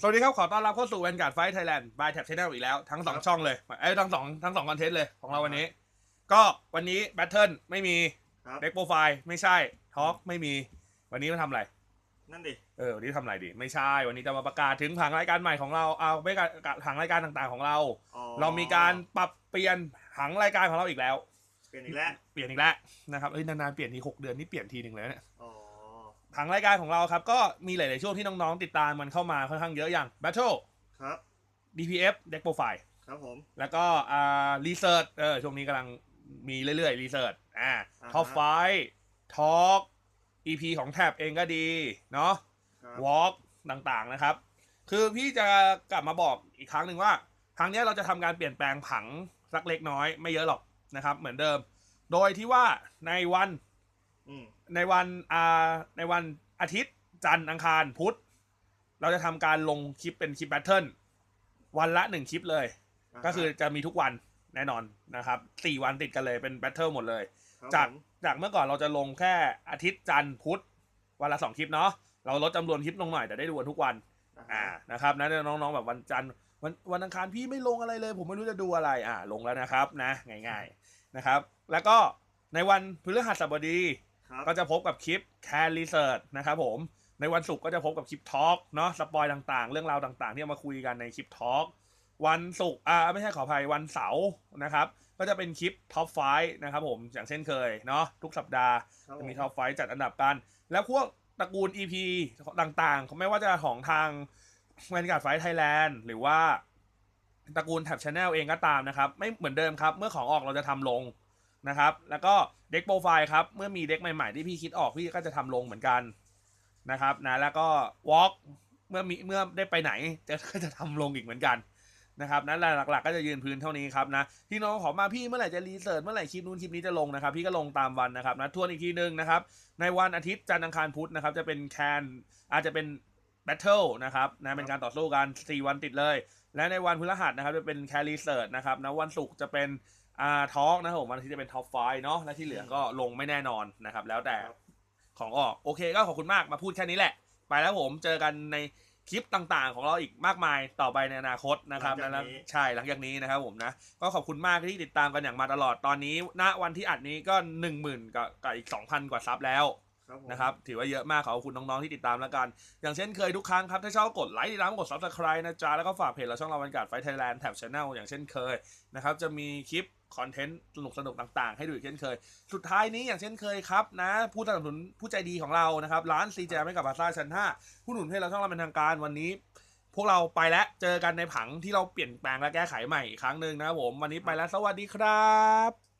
สวัสดีครับ ขอต้อนรับเข้าสู่ Vanguard Fight Thailand by Tab Channel อีกแล้ว ทั้งสองครับช่องเลยเอ้ยทั้งสองทั้งสองคอนเทนต์เลยของเราวันนี้ ก็วันนี้ Battle ไม่มีครับ เด็กโปรไฟล์ไม่ใช่ทอ l k ไม่มี วันนี้มาทำอะไร นั่นดิ เออวันนี้ทำอะไรดี ไม่ใช่ วันนี้จะมาประกาศถึงผังรายการใหม่ของเราเอาไม่กาผังรายการต่างๆของเรา อ๋อเรามีการปรับเปลี่ยนผังรายการของเราอีกแล้ว เปลี่ยนอีกแล้วเปลี่ยนอีกแล้วนะครับเอ้ยนานๆเปลี่ยนทีหกเดือนนี่เปลี่ยนทีหนึ่งเลยนะเนี่ย อ๋อ ผังรายการของเราครับ ก็มีหลาย ๆ ช่วงที่น้อง ๆ ติดตามมันเข้ามาค่อนข้างเยอะอย่าง Battle ครับ DPF Deck Profile ครับผม แล้วก็อ่ารีเสิร์ชเออช่วงนี้กำลังมีเรื่อยๆรีเสิร์ชอ่าอ่าฮะท็อปไฟทอล์ก EP ของแท็บเองก็ดี เนาะครับวอล์กต่าง ๆ นะครับ คือพี่จะกลับมาบอกอีกครั้งหนึ่งว่า ครั้งเนี้ยเราจะทำการเปลี่ยนแปลงผังสักเล็กน้อยไม่เยอะหรอกนะครับ เหมือนเดิม โดยที่ว่าในวันอืม ในวันอ่าในวันอาทิตย์ จันทร์อังคารพุธ เราจะทำการลงคลิปเป็นคลิปแบทเทิลวันละหนึ่งคลิปเลยาก็คือจะมีทุกวันแน่นอนนะครับสี่วันติดกันเลยเป็นแบทเทิลหมดเลยครับจากผมจากเมื่อก่อนเราจะลงแค่อาทิตย์จันทร์พุธ วันละสองคลิปเนาะเราลดจำนวนคลิปลงหน่อยแต่ได้ดูกันทุกวันอ่านะครับนะน้องๆแบบวันจันทร์วันวันอังคารพี่ไม่ลงอะไรเลย ผมไม่รู้จะดูอะไรอ่าลงแล้วนะครับนะง่าย ๆนะครับ แล้วก็ในวันพฤหัสบดี ครับ ก็จะพบกับคลิป Can Research นะครับผมในวันศุกร์ก็จะพบกับคลิปทอล์กเนาะสปอยต่างๆ เรื่องราวต่างๆ ที่เอามาคุยกันในคลิปทอล์กวันศุกร์อ่าไม่ใช่ขออภัยวันเสาร์นะครับก็จะเป็นคลิปท็อปไฟนะครับผมอย่างเช่นเคยเนาะทุกสัปดาห์ครับจะผมีท็อปไฟจัดอันดับกัน แล้วพวกตระกูล EP ต่างๆ ไม่ว่าจะของทางแวนการ์ดไฟไทยแลนด์หรือว่าตระกูลแท็บชาแนลเองก็ตามนะครับ ไม่เหมือนเดิมครับ เมื่อของออกเราจะทำลง นะครับ แล้วก็เด็กโปรไฟล์ครับ เมื่อมีเด็กใหม่ ๆ ที่พี่คิดออกพี่ก็จะทำลงเหมือนกันนะครับนะแล้วก็วอล์กเมื่อมีเมื่อได้ไปไหนจะก็จะทำลงอีกเหมือนกันนะครับนั้นหลักๆก็จะยืนพื้นเท่านี้ครับนะที่น้องขอมาพี่เมื่อไหร่จะรีเสิร์ชเมื่อไหร่คลิปนู้นคลิปนี้จะลงนะครับ พี่ก็ลงตามวันนะครับนะทวนอีกทีนึงนะครับ ในวันอาทิตย์จันทร์อังคารพุธนะครับ จะเป็นแคนอาจจะเป็น แบทเทิลนะครับนะเป็นการต่อสู้กัน4วันติดเลย และในวันพฤหัสนะครับจะเป็นแครีเซิร์ชนะครับนะวันศุกร์จะเป็นอ่าทอล์กนะครับผมวันอาทิตย์จะเป็นท็อปไฟเนาะและที่เหลือก็ลงไม่แน่นอนนะครับ แล้วแต่ครับของออกโอเคก็ขอบคุณมากมาพูดแค่นี้แหละ ไปแล้วผมเจอกันในคลิปต่างๆ ของเราอีกมากมายต่อไปในอนาคตนะครับหลังจากแล้วนี้ใช่หลังจากนี้นะครับผมนะ ก็ขอบคุณมากที่ติดตามกันอย่างมาตลอดตอนนี้ณวันที่อัดนี้ก็1 0,000กับกับอีก 2,000 กว่าซับแล้วครับผม นะครับถือว่าเยอะมากขอบคุณน้องๆที่ติดตามแล้วกัน อย่างเช่นเคยทุกครั้งครับ ถ้าชอบกดไลค์ติดตามกด subscribe นะจ๊ะ แล้วก็ฝากเพจเราช่องเราวันการ์ดไฟไทยแลนด์แท็บช anel อย่างเช่นเคยนะครับจะมีคลิปคอนเทนต์สนุกสนุกต่างๆ ให้ดูอีกเช่นเคย สุดท้ายนี้อย่างเช่นเคยครับนะผู้สนับสนุนผู้ใจดีของเรานะครับร้านซีแจไม่กับพาซ่าชั้น 5 ผู้หนุนให้เราช่องเราเป็นทางการวันนี้ พวกเราไปแล้วเจอกันในผังที่เราเปลี่ยนแปลงและแก้ไขใหม่อีกครั้งหนึ่งนะครับผมวันนี้ไปแล้วสวัสดีครับ